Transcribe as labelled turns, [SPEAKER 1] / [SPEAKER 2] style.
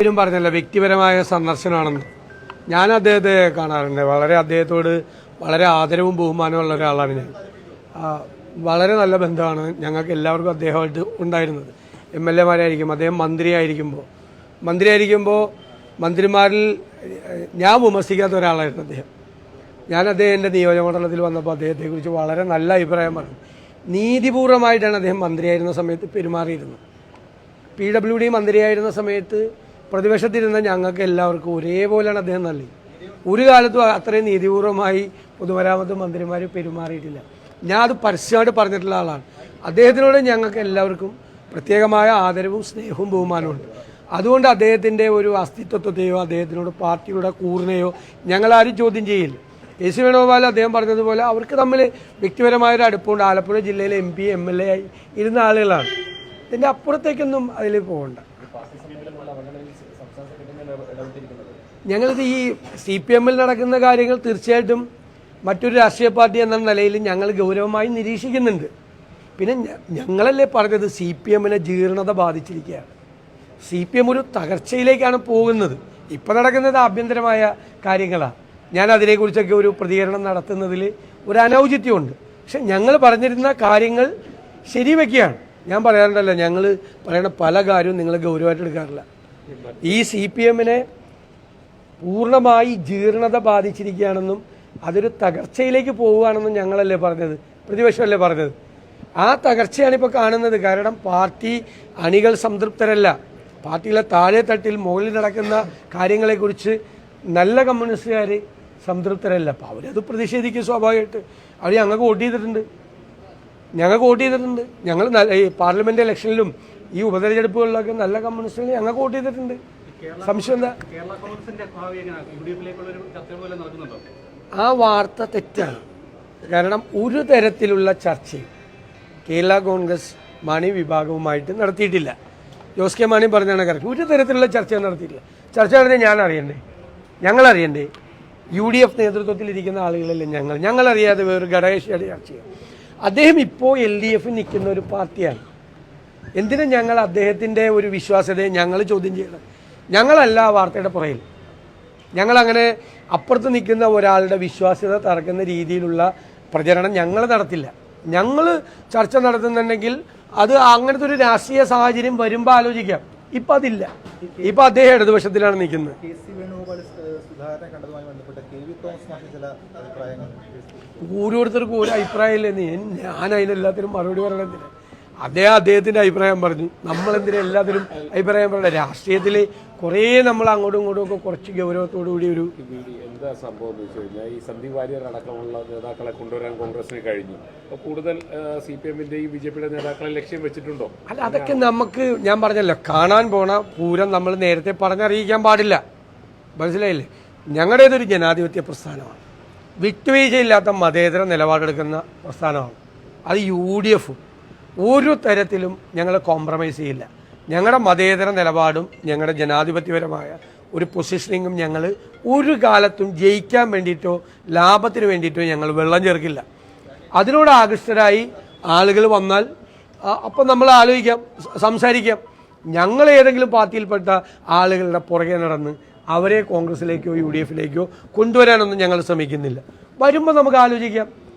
[SPEAKER 1] പേരും പറഞ്ഞല്ലോ വ്യക്തിപരമായ സന്ദർശനമാണെന്ന്. ഞാൻ അദ്ദേഹത്തെ കാണാറുണ്ട്. വളരെ അദ്ദേഹത്തോട് വളരെ ആദരവും ബഹുമാനമുള്ള ഒരാളാണ് ഞാൻ. വളരെ നല്ല ബന്ധമാണ് ഞങ്ങൾക്ക് എല്ലാവർക്കും അദ്ദേഹമായിട്ട് ഉണ്ടായിരുന്നത്. എം എൽ എമാരായിരിക്കും അദ്ദേഹം മന്ത്രിയായിരിക്കുമ്പോൾ. മന്ത്രിയായിരിക്കുമ്പോൾ മന്ത്രിമാരിൽ ഞാൻ വിമർശിക്കാത്ത ഒരാളായിരുന്നു അദ്ദേഹം. ഞാൻ അദ്ദേഹം എന്റെ നിയോജകമണ്ഡലത്തിൽ വന്നപ്പോൾ അദ്ദേഹത്തെക്കുറിച്ച് വളരെ നല്ല അഭിപ്രായം പറഞ്ഞു നീതിപൂർവമായിട്ടാണ് അദ്ദേഹം മന്ത്രിയായിരുന്ന സമയത്ത് പെരുമാറിയിരുന്നത്. പി ഡബ്ല്യു ഡി മന്ത്രിയായിരുന്ന സമയത്ത് പ്രതിപക്ഷത്തിരുന്ന ഞങ്ങൾക്ക് എല്ലാവർക്കും ഒരേപോലെയാണ് അദ്ദേഹം നൽകി ഒരു കാലത്തും അത്രയും നീതിപൂർവമായി പൊതുമരാമത്ത് മന്ത്രിമാർ പെരുമാറിയിട്ടില്ല. ഞാൻ അത് പരസ്യമായിട്ട് പറഞ്ഞിട്ടുള്ള ആളാണ്. അദ്ദേഹത്തിനോട് ഞങ്ങൾക്ക് എല്ലാവർക്കും പ്രത്യേകമായ ആദരവും സ്നേഹവും ബഹുമാനവും അതുകൊണ്ട് അദ്ദേഹത്തിന്റെ ഒരു അസ്തിത്വത്തെയോ അദ്ദേഹത്തിനോട് പാർട്ടിയുടെ കൂറിനെയോ ഞങ്ങളാരും ചോദ്യം ചെയ്യില്ല. കെ സി വേണുഗോപാൽ അദ്ദേഹം പറഞ്ഞതുപോലെ അവർക്ക് തമ്മിൽ വ്യക്തിപരമായൊരു അടുപ്പമുണ്ട്. ആലപ്പുഴ ജില്ലയിലെ M P M L A ആയി ഇരുന്ന ആളുകളാണ്. ഇതിന്റെ അപ്പുറത്തേക്കൊന്നും അതിൽ പോകണ്ട. ഞങ്ങളിത് ഈ സി പി എമ്മിൽ നടക്കുന്ന കാര്യങ്ങൾ തീർച്ചയായിട്ടും മറ്റൊരു രാഷ്ട്രീയ പാർട്ടി എന്ന നിലയിൽ ഞങ്ങൾ ഗൗരവമായി നിരീക്ഷിക്കുന്നുണ്ട്. പിന്നെ ഞങ്ങളല്ലേ പറഞ്ഞത് സി പി എമ്മിനെ ജീർണത ബാധിച്ചിരിക്കുകയാണ്. സി പി എം ഒരു തകർച്ചയിലേക്കാണ് പോകുന്നത്. ഇപ്പം നടക്കുന്നത് ആഭ്യന്തരമായ കാര്യങ്ങളാണ് ഞാൻ അതിനെക്കുറിച്ചൊക്കെ ഒരു പ്രതികരണം നടത്തുന്നതിൽ ഒരു അനൗചിത്യമുണ്ട് പക്ഷെ ഞങ്ങൾ പറഞ്ഞിരുന്ന കാര്യങ്ങൾ ശരിവെക്കുകയാണ്. ഞാൻ പറയാറുണ്ടല്ലോ ഞങ്ങൾ പറയുന്ന പല കാര്യവും നിങ്ങൾ ഗൗരവമായിട്ട് എടുക്കാറില്ല. ഈ സി പി എമ്മിനെ പൂർണമായി ജീർണത ബാധിച്ചിരിക്കുകയാണെന്നും അതൊരു തകർച്ചയിലേക്ക് പോവുകയാണെന്നും ഞങ്ങളല്ലേ പറഞ്ഞത്? പ്രതിപക്ഷമല്ലേ പറഞ്ഞത്? ആ തകർച്ചയാണ് ഇപ്പോൾ കാണുന്നത്. കാരണം പാർട്ടി അണികൾ സംതൃപ്തരല്ല. പാർട്ടിയിലെ താഴെ തട്ടിൽ മുകളിൽ നടക്കുന്ന കാര്യങ്ങളെക്കുറിച്ച് നല്ല കമ്മ്യൂണിസ്റ്റുകാർ സംതൃപ്തരല്ല. അപ്പോൾ അവരത് പ്രതിഷേധിക്കും സ്വാഭാവികമായിട്ട്. അവർ ഞങ്ങൾക്ക് വോട്ട് ചെയ്തിട്ടുണ്ട്. ഞങ്ങൾക്ക് വോട്ട് ചെയ്തിട്ടുണ്ട്. ഞങ്ങൾ ഈ പാർലമെന്റ് ഇലക്ഷനിലും ഈ ഉപതെരഞ്ഞെടുപ്പുകളിലൊക്കെ നല്ല കമ്മ്യൂണിസ്റ്റുകൾ ഞങ്ങൾക്ക് വോട്ട് ചെയ്തിട്ടുണ്ട്. സംശയം എന്താ? ആ വാർത്ത തെറ്റാണ്. കാരണം ഒരു തരത്തിലുള്ള ചർച്ചയും കേരള കോൺഗ്രസ് മാണി വിഭാഗവുമായിട്ട് നടത്തിയിട്ടില്ല. ജോസ് കെ മാണി പറഞ്ഞാണ് കറക്റ്റ് ഒരു തരത്തിലുള്ള ചർച്ച നടത്തിയിട്ടില്ല. ചർച്ച നടത്തിയാൽ ഞാൻ അറിയണ്ടേ? ഞങ്ങൾ അറിയണ്ടേ? യു ഡി എഫ് നേതൃത്വത്തിലിരിക്കുന്ന ആളുകളല്ലേ ഞങ്ങൾ? ഞങ്ങൾ അറിയാതെ വേറൊരു ഘടകശിയുടെ ചർച്ച ചെയ്യും അദ്ദേഹം ഇപ്പോൾ എൽ ഡി എഫിൽ നിൽക്കുന്ന ഒരു പാർട്ടിയാണ്. എന്തിനാ ഞങ്ങൾ അദ്ദേഹത്തിന്റെ ഒരു വിശ്വാസ്യതയെ ഞങ്ങൾ ചോദ്യം ചെയ്യണം? ഞങ്ങളല്ല വാർത്തയുടെ പുറയിൽ ഞങ്ങളങ്ങനെ അപ്പുറത്ത് നിൽക്കുന്ന ഒരാളുടെ വിശ്വാസ്യത തറക്കുന്ന രീതിയിലുള്ള പ്രചരണം ഞങ്ങൾ നടത്തില്ല. ഞങ്ങൾ ചർച്ച നടത്തുന്നുണ്ടെങ്കിൽ അത് അങ്ങനത്തെ ഒരു രാഷ്ട്രീയ സാഹചര്യം വരുമ്പോൾ ആലോചിക്കാം. ഇപ്പം അതില്ല. ഇപ്പം അദ്ദേഹം ഇടതുപക്ഷത്തിലാണ് നിൽക്കുന്നത്. ഓരോരുത്തർക്കും ഒരു അഭിപ്രായം ഇല്ലെന്ന് ഞാൻ അതിനെല്ലാത്തിനും മറുപടി പറയണമെന്നില്ല അദ്ദേഹം അദ്ദേഹത്തിന്റെ അഭിപ്രായം പറഞ്ഞു. നമ്മളെന്തിനാ എല്ലാത്തിനും അഭിപ്രായം പറയണ്ട രാഷ്ട്രീയത്തിൽ കുറേ നമ്മൾ അങ്ങോട്ടും ഇങ്ങോട്ടും ഒക്കെ കുറച്ച് ഗൗരവത്തോടു കൂടി ഒരു
[SPEAKER 2] എന്താ സംഭവം എന്ന് വെച്ച് കഴിഞ്ഞാൽ ഈ സന്ദീപ് വാര്യർ അടക്കമുള്ള നേതാക്കളെ കൊണ്ടുവരാൻ കോൺഗ്രസിന് കഴിഞ്ഞു. അപ്പോൾ കൂടുതൽ സി പി എമ്മിന്റെയും ബി ജെ പിയുടെ നേതാക്കളെ ലക്ഷ്യം വെച്ചിട്ടുണ്ടോ?
[SPEAKER 1] അല്ല അതൊക്കെ നമുക്ക് ഞാൻ പറഞ്ഞല്ലോ കാണാൻ പോണ പൂരം നമ്മൾ നേരത്തെ പറഞ്ഞറിയിക്കാൻ പാടില്ല. മനസ്സിലായില്ലേ? ഞങ്ങളുടേതൊരു ജനാധിപത്യ പ്രസ്ഥാനമാണ്. വിട്ടുവീഴ്ചയില്ലാത്ത മതേതര നിലപാടെടുക്കുന്ന പ്രസ്ഥാനമാണ്. അത് യു ഡി എഫും. ഒരു തരത്തിലും ഞങ്ങൾ കോംപ്രമൈസ് ചെയ്യില്ല. ഞങ്ങളുടെ മതേതര നിലപാടും ഞങ്ങളുടെ ജനാധിപത്യപരമായ ഒരു പൊസിഷനിങ്ങും ഞങ്ങൾ ഒരു കാലത്തും ജയിക്കാൻ വേണ്ടിയിട്ടോ ലാഭത്തിന് വേണ്ടിയിട്ടോ ഞങ്ങൾ വെള്ളം ചേർക്കില്ല. അതിനോട് ആകൃഷ്ടരായി ആളുകൾ വന്നാൽ അപ്പം നമ്മൾ ആലോചിക്കാം സംസാരിക്കാം. ഞങ്ങൾ ഏതെങ്കിലും പാർട്ടിയിൽപ്പെട്ട ആളുകളുടെ പുറകെ നടന്ന് അവരെ കോൺഗ്രസിലേക്കോ യു ഡി എഫിലേക്കോ കൊണ്ടുവരാനൊന്നും ഞങ്ങൾ ശ്രമിക്കുന്നില്ല. വരുമ്പോൾ നമുക്ക് ആലോചിക്കാം